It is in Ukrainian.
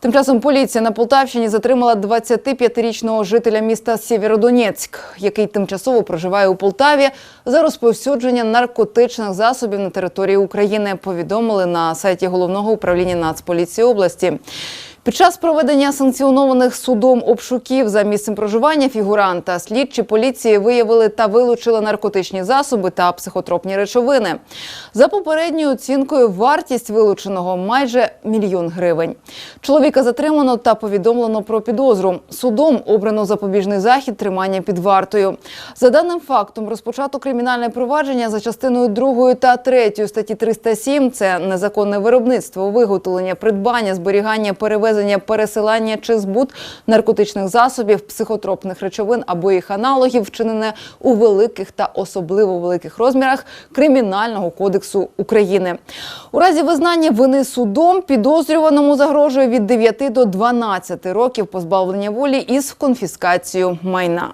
Тим часом поліція на Полтавщині затримала 25-річного жителя міста Сєвєродонецьк, який тимчасово проживає у Полтаві за розповсюдження наркотичних засобів на території України. Повідомили на сайті головного управління Нацполіції області. Під час проведення санкціонованих судом обшуків за місцем проживання фігуранта слідчі поліції виявили та вилучили наркотичні засоби та психотропні речовини. За попередньою оцінкою, вартість вилученого майже мільйон гривень. Чоловіка затримано та повідомлено про підозру. Судом обрано запобіжний захід тримання під вартою. За даним фактом, розпочато кримінальне провадження за частиною 2 та 3 статті 307 – це незаконне виробництво, виготовлення, придбання, зберігання, перевезення, пересилання чи збут наркотичних засобів, психотропних речовин або їх аналогів, вчинене у великих та особливо великих розмірах Кримінального кодексу України. У разі визнання вини судом підозрюваному загрожує від 9 до 12 років позбавлення волі із конфіскацією майна.